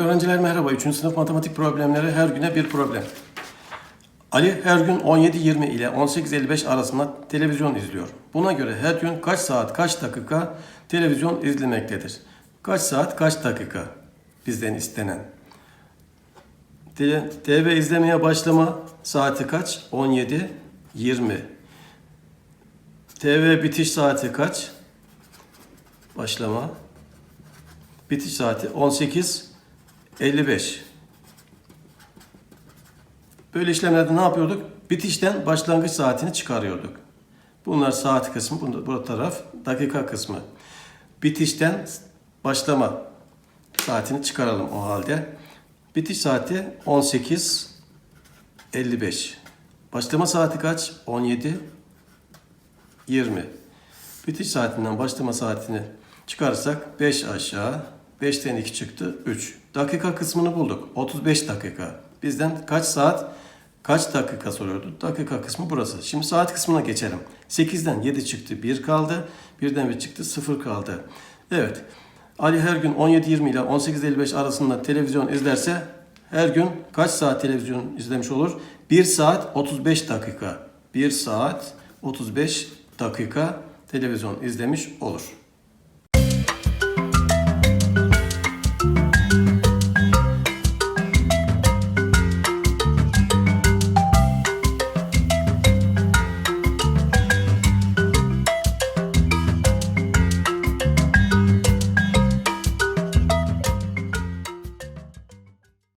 Öğrenciler merhaba. 3. sınıf matematik problemleri her güne bir problem. Ali her gün 17.20 ile 18.55 arasında televizyon izliyor. Buna göre her gün kaç saat kaç dakika televizyon izlemektedir? Kaç saat kaç dakika bizden istenen? Te- TV izlemeye başlama saati kaç? 17.20. TV bitiş saati kaç? Başlama. Bitiş saati 18.55. Böyle işlemlerde ne yapıyorduk? Bitişten başlangıç saatini çıkarıyorduk. Bunlar saat kısmı, bu, taraf dakika kısmı. Bitişten başlama saatini çıkaralım o halde. Bitiş saati 18.55. Başlama saati kaç? 17 20. Bitiş saatinden başlama saatini çıkarırsak 5 aşağı, 5'ten 2 çıktı 3. Dakika kısmını bulduk. 35 dakika. Bizden kaç saat, kaç dakika soruyordu? Dakika kısmı burası. Şimdi saat kısmına geçelim. 8'den 7 çıktı 1 kaldı. 1'den 1 çıktı 0 kaldı. Evet. Ali her gün 17.20 ile 18.55 arasında televizyon izlerse her gün kaç saat televizyon izlemiş olur? 1 saat 35 dakika. 1 saat 35 dakika televizyon izlemiş olur.